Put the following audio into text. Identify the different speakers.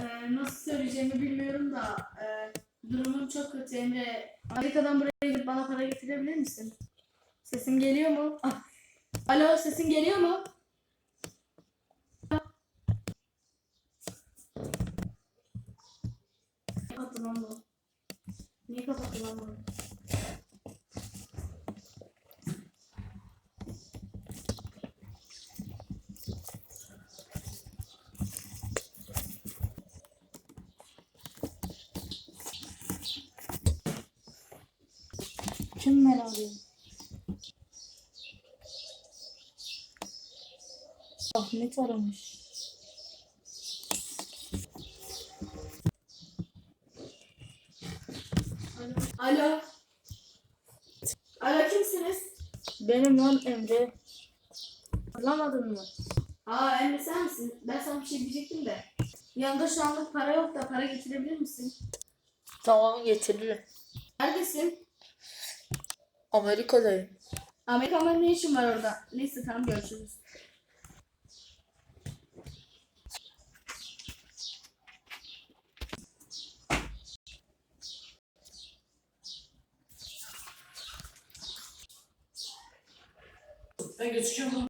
Speaker 1: Ee, nasıl söyleyeceğimi bilmiyorum da e, durumum çok kötü Emre. Amerika'dan buraya gelip bana para getirebilir misin? Sesim geliyor mu? Alo sesin geliyor mu? Kapattı lan bu? Niye kapattı bu? Kim ben arıyorum? Ahmet aramış. Alo. Alo kimsiniz?
Speaker 2: Benim lan Emre. Hatırlamadın mı?
Speaker 1: Aa Emre sen misin? Ben sana bir şey diyecektim de. Yanında şu anlık para yok da para getirebilir misin?
Speaker 2: Tamam getiririm.
Speaker 1: Neredesin?
Speaker 2: Amerika'dayım.
Speaker 1: Amerika'da ne işin var orada? Neyse tamam görüşürüz.
Speaker 3: Ben gözüküyor mu?